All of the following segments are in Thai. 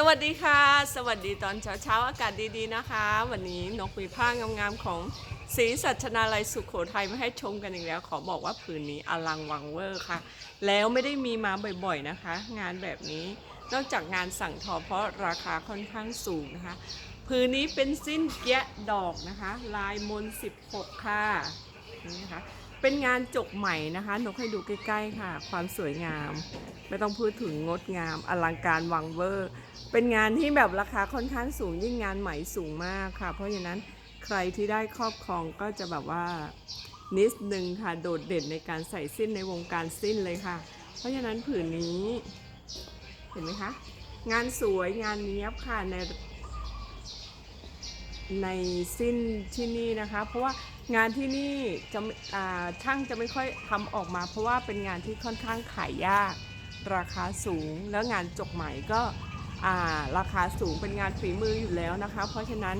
สวัสดีค่ะ สวัสดีตอนเช้าเช้าๆ อากาศดีๆนะคะ วันนี้นกมีผ้างามๆของศรีสัชนาลัยสุขโขทัยมาให้ชมกันอีกแล้ว ขอบอกว่าผืนนี้อลังวังเวอร์ค่ะ แล้วไม่ได้มีมาบ่อยๆนะคะ งานแบบนี้นอกจากงานสั่งทอเพราะราคาค่อนข้างสูงนะคะผืนนี้เป็นสิ้นเกี้ยดอกนะคะ ลายมน 16 ค่ะนี่นะคะ เป็นงานจกใหม่นะคะนกให้ดูใกล้ๆค่ะ ความสวยงาม ไม่ต้องพูดถึงงดงาม อลังการวังเวอร์ เป็นงานที่แบบราคาค่อนข้างสูงยิ่งงานใหม่สูงมากค่ะ เพราะฉะนั้นใครที่ได้ครอบครองก็จะแบบว่านิดนึงค่ะโดดเด่นในการใส่สิ้นในวงการสิ้นเลยค่ะ เพราะฉะนั้นผืนนี้ เห็นไหมคะ งานสวยงานเนี้ยบค่ะในในสิ้นที่นี่นะคะ เพราะว่า งานที่นี่จะช่างจะไม่ค่อยทำออกมา เพราะว่าเป็นงานที่ค่อนข้างขายยาก ราคาสูง แล้วงานจกใหม่ก็ราคาสูงเป็นงานฝีมืออยู่แล้วนะคะ เพราะฉะนั้น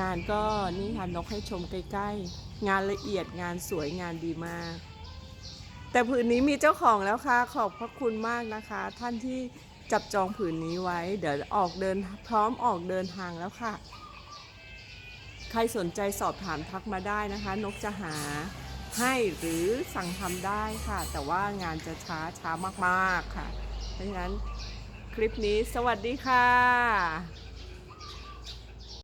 งานก็นี่ค่ะนกให้ชมใกล้ๆ งานละเอียดงานสวยงานดีมาก แต่ผืนนี้มีเจ้าของแล้วค่ะ ขอบพระคุณมากนะคะ ท่านที่จับจองผืนนี้ไว้ เดี๋ยวออกเดินพร้อมออกเดินทางแล้วค่ะ ใครสนใจสอบถามทักมาได้นะคะ นกจะหาให้หรือสั่งทำได้ค่ะ แต่ว่างานจะช้าช้ามากๆค่ะเพราะฉะนั้นคลิปนี้สวัสดีค่ะ